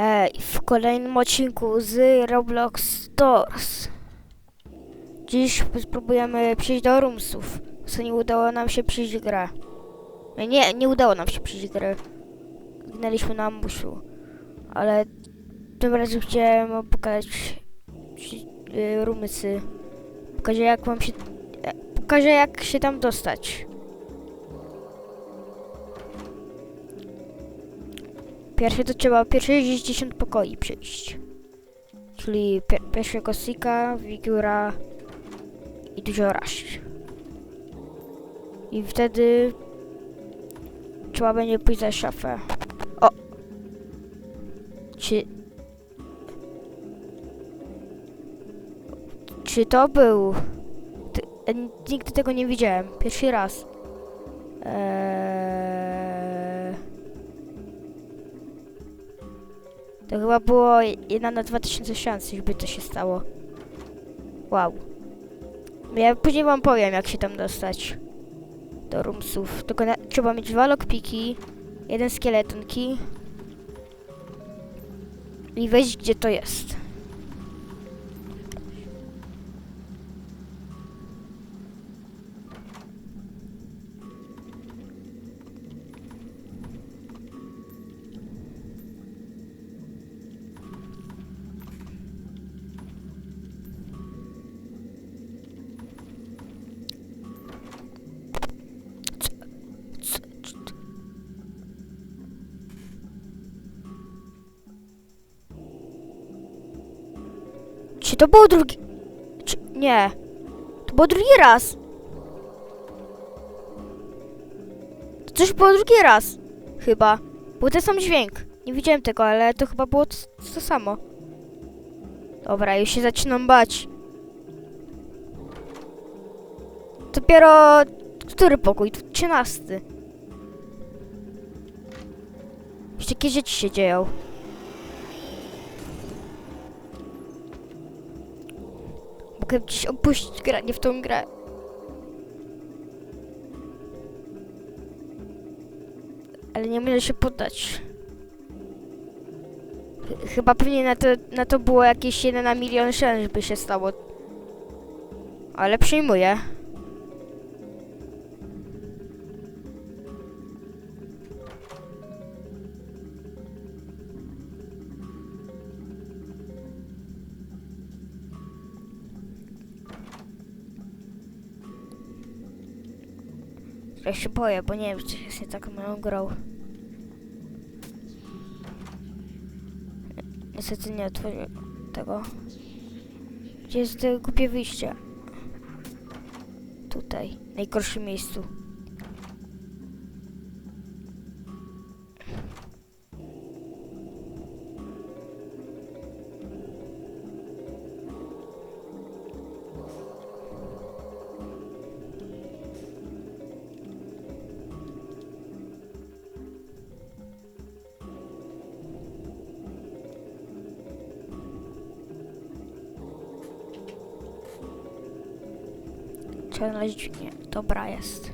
Hej, w kolejnym odcinku z Roblox Stores. Dziś spróbujemy przejść do Roomsów, co nie udało nam się przejść grę. Nie, nie udało nam się przejść grę. Gnęliśmy na ambusu. Ale tym razem chciałem pokazać yy, Roomsy. Pokażę jak mam się... e, Pokażę jak się tam dostać. Pierwsze to trzeba pierwsze 60 pokoi przejść. Czyli pi pierwszego Sika, Wigura i dużo Rush. I wtedy trzeba będzie pójść za szafę. O! Czy... Czy to był... Nigdy tego nie widziałem. Pierwszy raz. Eee... To chyba było jedna na 2000 szans, żeby to się stało. Wow. Ja później wam powiem, jak się tam dostać. Do roomsów. Tylko na, trzeba mieć dwa lockpiki, jeden skeleton key i wejść, gdzie to jest. To było drugi... Czy... Nie. To było drugi raz. To coś było drugi raz. Chyba. Był ten sam dźwięk. Nie widziałem tego, ale to chyba było to, to samo. Dobra, już się zaczynam bać. Dopiero... Który pokój? Trzynasty. Już takie rzeczy się dzieją. Mogę dziś opuścić granie w tą grę. Ale nie mogę się poddać. Ch- Chyba pewnie na to, na to było jakieś 1 na milion szans, żeby się stało. Ale przyjmuję. Się boję, bo nie wiem, czy jest nie taką moją grą. Niestety nie otworzę tego. Gdzie jest głupie wyjście? Tutaj, w najgorszym miejscu. Trzeba znaleźć dźwignię. Dobra jest.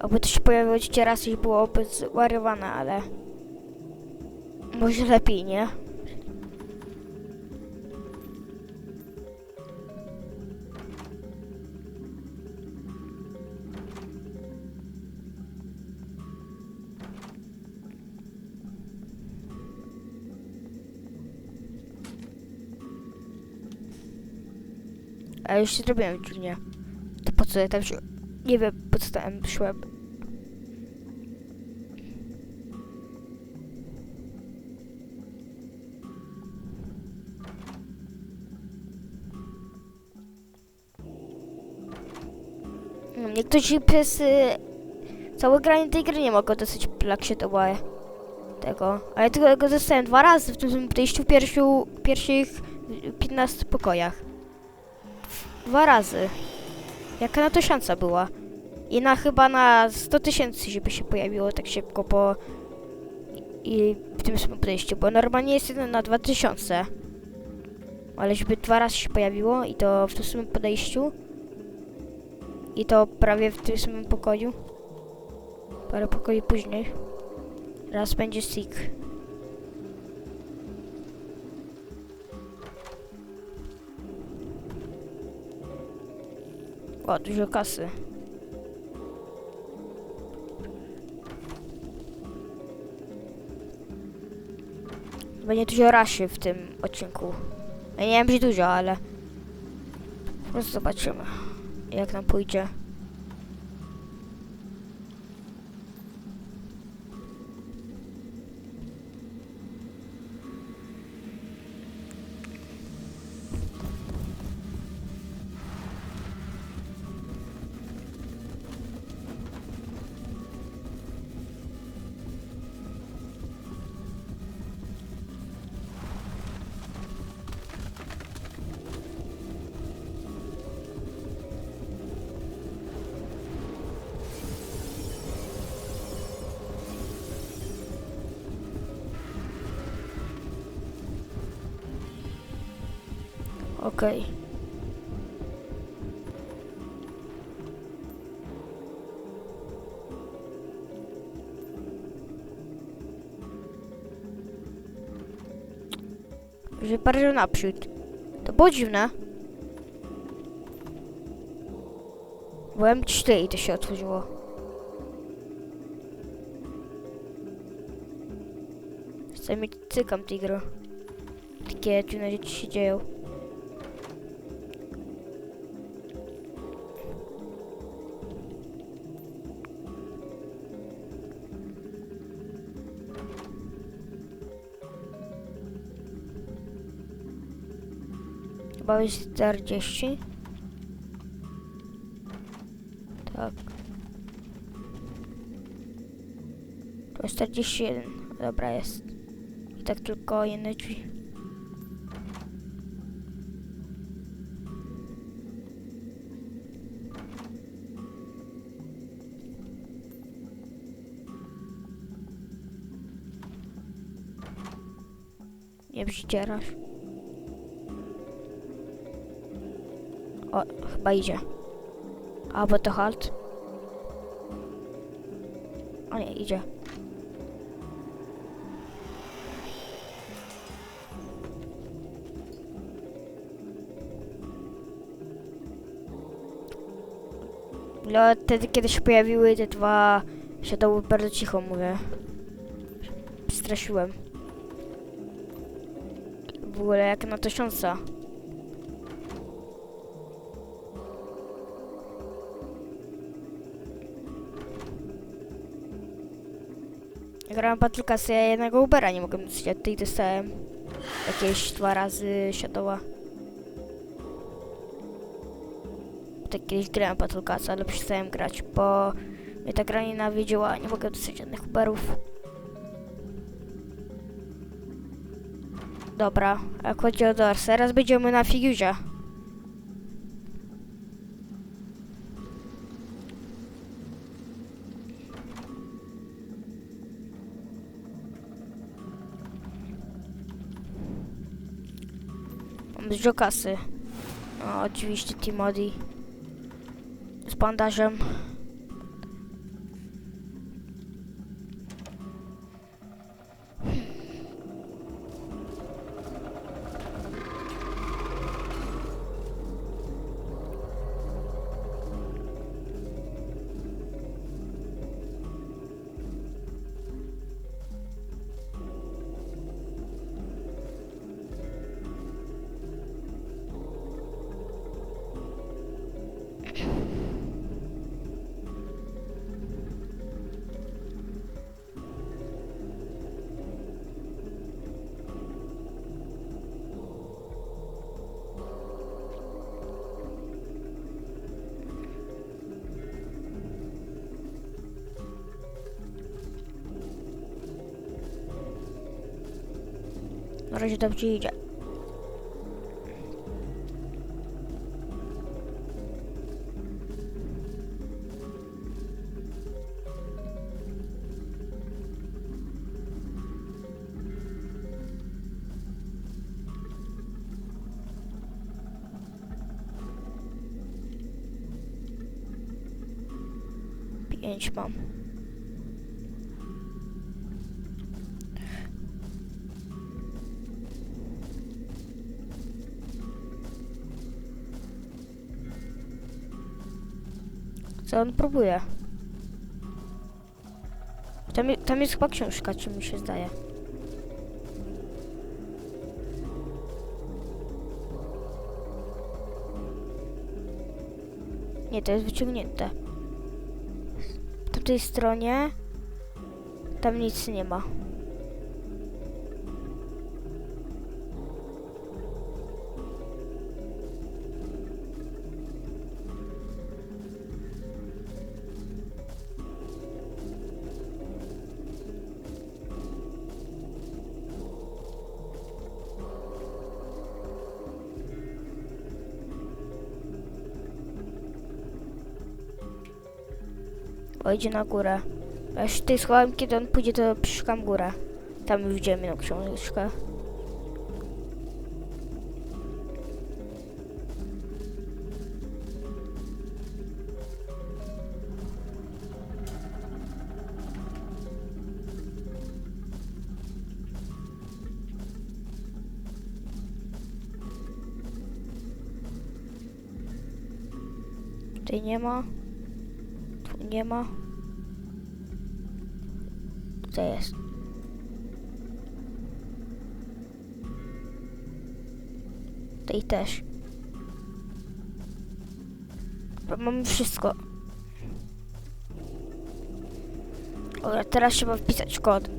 Oby to się pojawiło ci raz i byłoby ale... Może lepiej, nie? A już się zrobiłem dźwignię. To po co ja tam się... Nie wiem, po co tam szłem. No, Niektórzy przez y, całe granie tej gry nie mogą dosyć plak się to boję. Tego. Ale tylko go dostałem dwa razy w tym przejściu w pierwszych 15 pokojach. Dwa razy. Jaka na szansa była? I na chyba na 100 tysięcy, żeby się pojawiło tak szybko, bo i w tym samym podejściu, bo normalnie jest jeden na 2000. Ale żeby dwa razy się pojawiło i to w tym samym podejściu i to prawie w tym samym pokoju. Parę pokoi później. Raz będzie stick. O, dużo kasy. Będzie dużo raszy w tym odcinku. Ja nie wiem, czy dużo, ale... Po prostu zobaczymy, jak nam pójdzie. Okej. Że bardzo naprzód. To było dziwne. Byłem cztery i to się otworzyło. Sami cykam tej gry. Takie dziwne rzeczy się dzieją. Chyba jest 40. Tak. To jest 41. Dobra, jest. I tak tylko jedne drzwi. Nie przycierasz. O, chyba idzie. Albo to halt. O nie, idzie. No, wtedy, kiedy się pojawiły te dwa światło, bardzo cicho mówię. Straszyłem. W ogóle jak na tysiąca. Ja grałem Patryka, ja jednego Ubera nie mogłem dostać, a tutaj dostałem jakieś dwa razy światła. Tak kiedyś grałem Patrolkasa, ale przestałem grać, bo mnie ta gra nienawidziła, nie mogę dostać żadnych Uberów. Dobra, a chodzi o Dors, teraz będziemy na Figuzie. Dużo kasy. No, oczywiście Timothy. Z bandażem. razie dobrze idzie. pięć mam. Co on próbuje? Tam, tam jest chyba książka, czy mi się zdaje. Nie, to jest wyciągnięte. Po tej stronie tam nic nie ma. O, na górę. Ja się tutaj schowałem, kiedy on pójdzie, to przeszukam górę. Tam widziałem jedną książkę. Tutaj nie ma. Nie ma. Tutaj jest. Tutaj też. Mamy wszystko. Dobra, teraz trzeba wpisać kod.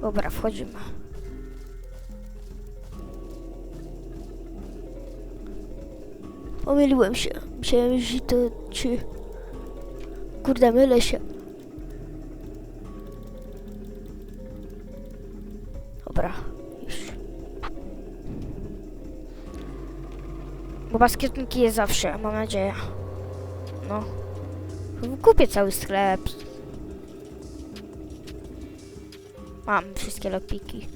Dobra, wchodzimy. Pomyliłem się. Myślałem, że to czy... Kurde, mylę się. Dobra, już. Bo baskietniki jest zawsze, mam nadzieję. No. Kupię cały sklep. Mam wszystkie lockpiki.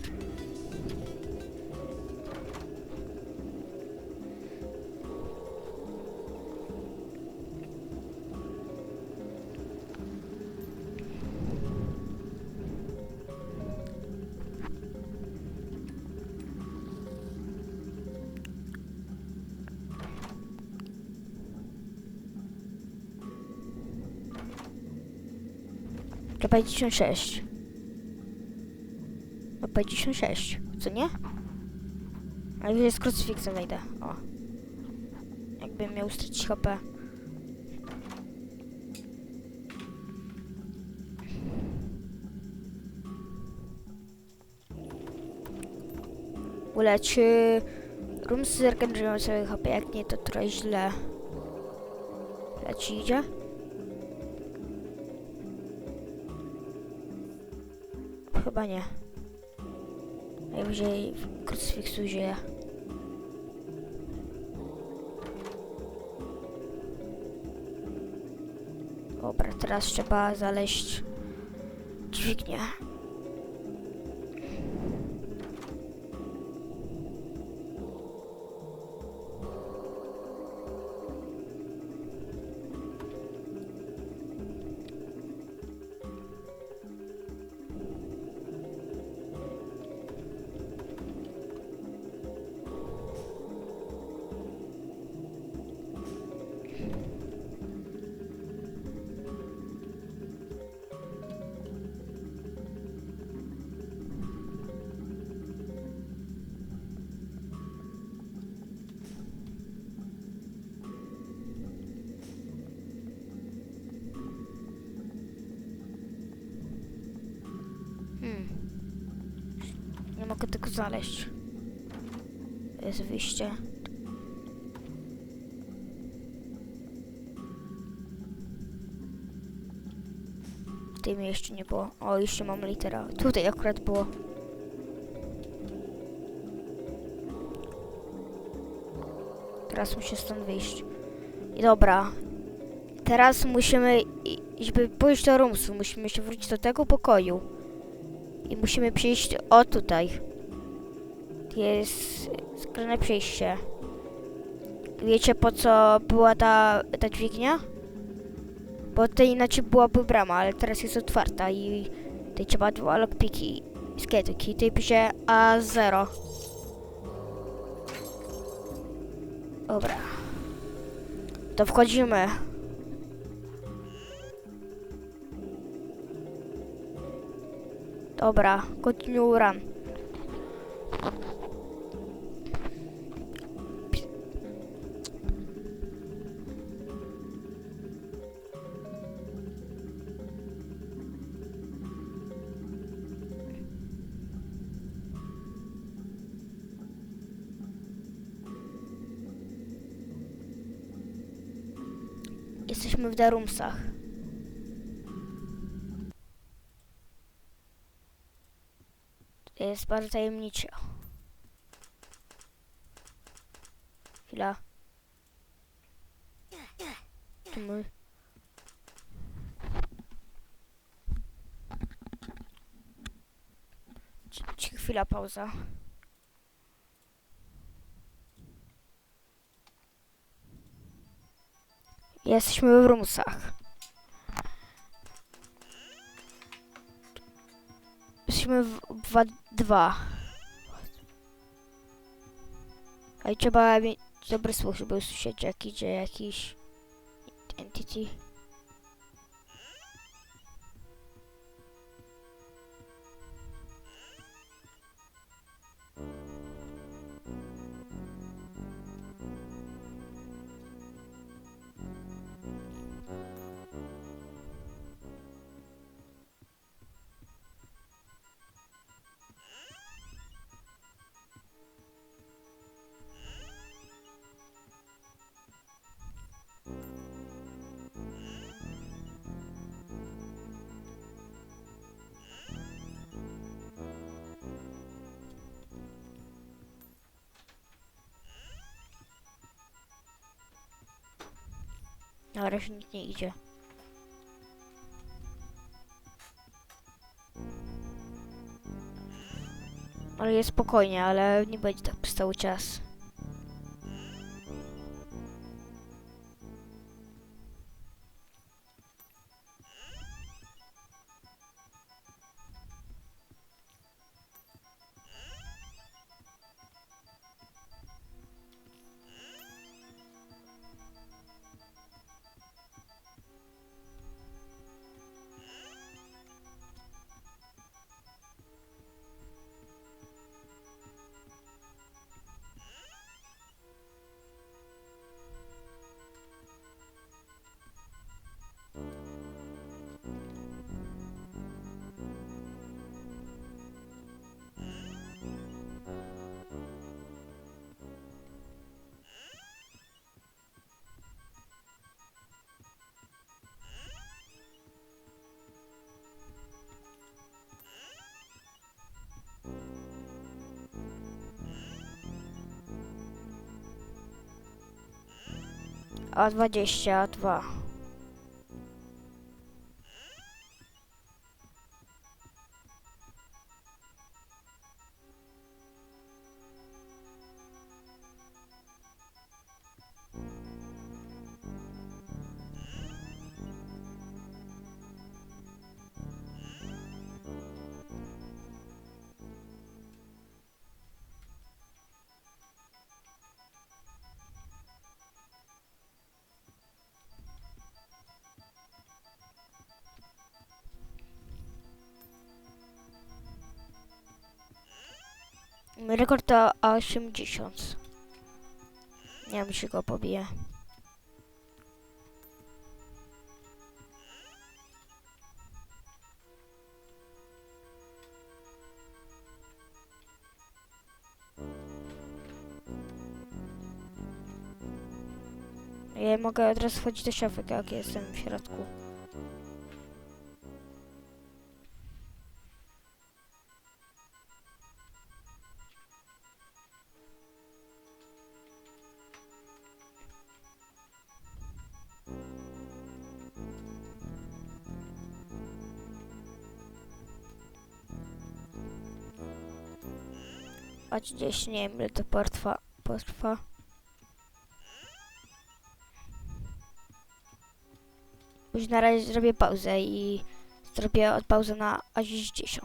56. No 56, co nie? Ale już z krucyfiksem wejdę. O. Jakbym miał stracić HP. Uleczy Rums zregenerują sobie HP, jak nie to trochę źle. Leci idzie? Chyba nie. Najwyżej w krucyfiksu żyje. Dobra, teraz trzeba zaleźć dźwignię. Mogę tego znaleźć. Jest wyjście. W tym jeszcze nie było. O, jeszcze mam litera. Tutaj akurat było. Teraz muszę stąd wyjść. I dobra. Teraz musimy, żeby pójść do Rumsu, musimy się wrócić do tego pokoju. I musimy przyjść o tutaj. Jest skrajne przejście. Wiecie po co była ta, ta dźwignia? Bo tutaj inaczej byłaby brama, ale teraz jest otwarta i tutaj trzeba dwa lockpiki i skaterki. Tutaj pisze A0. Dobra. To wchodzimy. Dobra, continue run. Jesteśmy w Darumsach. Jest bardzo tajemniczo. Chwila. Tu ci- Chwila, pauza. Jesteśmy w Rumsach. Jesteśmy w 2. A trzeba mieć dobry słuch, żeby usłyszeć jak idzie jakiś entity. Na razie nikt nie idzie. Ale jest spokojnie, ale nie będzie tak przez cały czas. 22 rekord to 80. Nie wiem, czy go pobije. Ja mogę od razu wchodzić do szafy, jak jestem w środku. A gdzieś nie wiem to potrwa. potrwa. Już na razie zrobię pauzę i zrobię od pauzę na aż 10.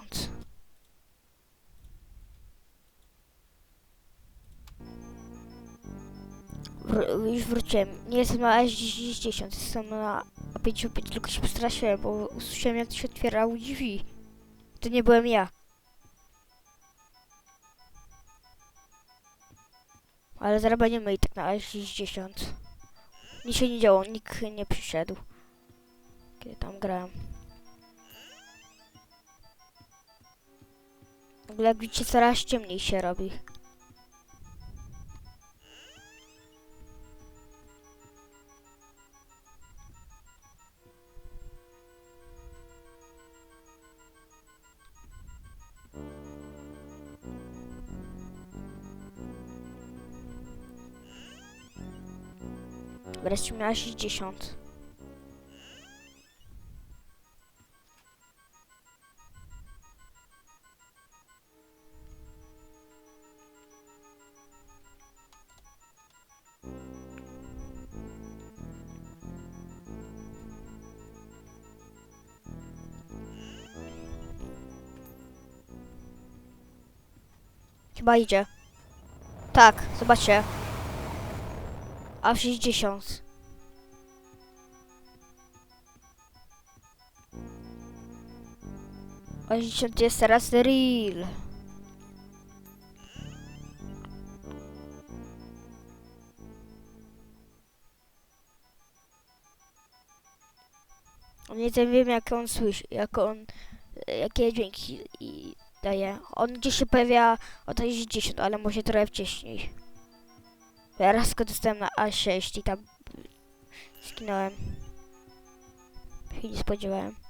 Wr- już wróciłem. Nie jestem na aż 10, jestem na 55, tylko się przestraszyłem, bo usłyszałem jak się otwierały drzwi. To nie byłem ja. Ale zaraz będziemy i tak na aż 60. Nic się nie działo, nikt nie przyszedł. Kiedy tam grałem. W ogóle jak widzicie coraz ciemniej się robi. Wreszcie miała 60. Chyba idzie. Tak, zobaczcie. A w 60. A 60 jest teraz real. Nie wiem jak on słyszy, jak on, jakie dźwięki i daje. On gdzieś się pojawia o 60, ale może trochę wcześniej. Ja raz go dostałem na A6 i tam skinąłem. Się nie spodziewałem.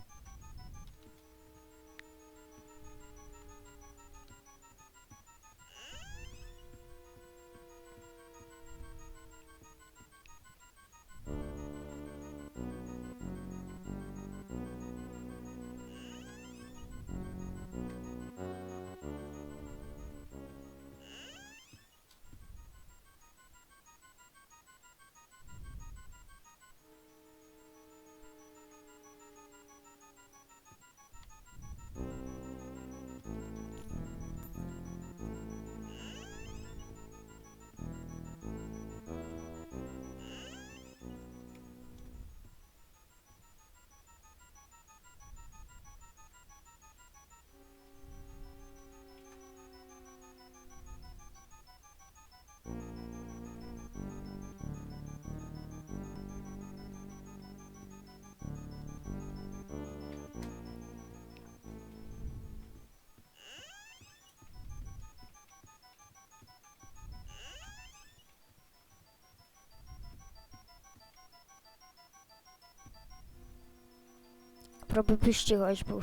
Probabiliści choć był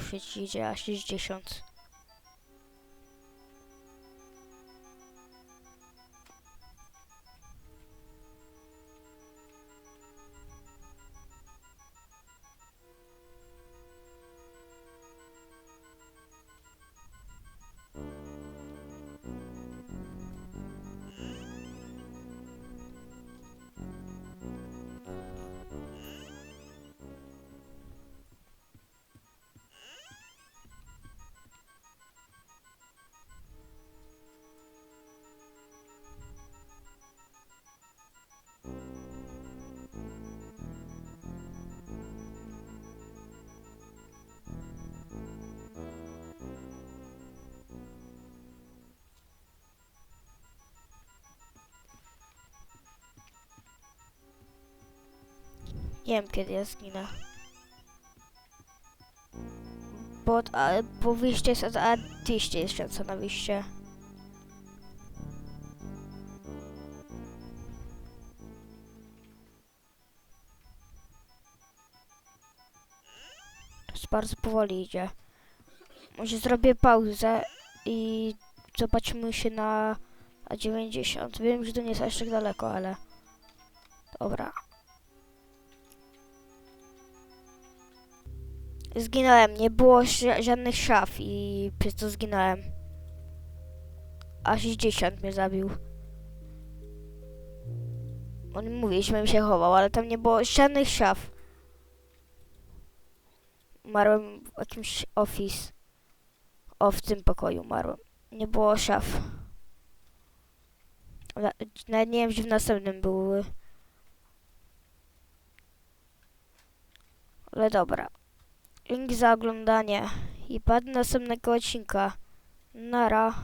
60. wiem kiedy ja zginę. Bo, a, bo wyjście jest od A200 jeszcze co na wyjście. To jest bardzo powoli idzie. Może zrobię pauzę i zobaczymy się na A90. Wiem, że to nie jest aż tak daleko, ale... Dobra. Zginąłem, nie było ża- żadnych szaf i przez to zginąłem. a 60 mnie zabił. On mówi, żebym się chował, ale tam nie było żadnych szaf. Umarłem w jakimś office. O, w tym pokoju umarłem. Nie było szaf. Na- Nawet nie wiem, gdzie w następnym były. Ale dobra. Link za oglądanie i patrz następnego odcinka. Nara.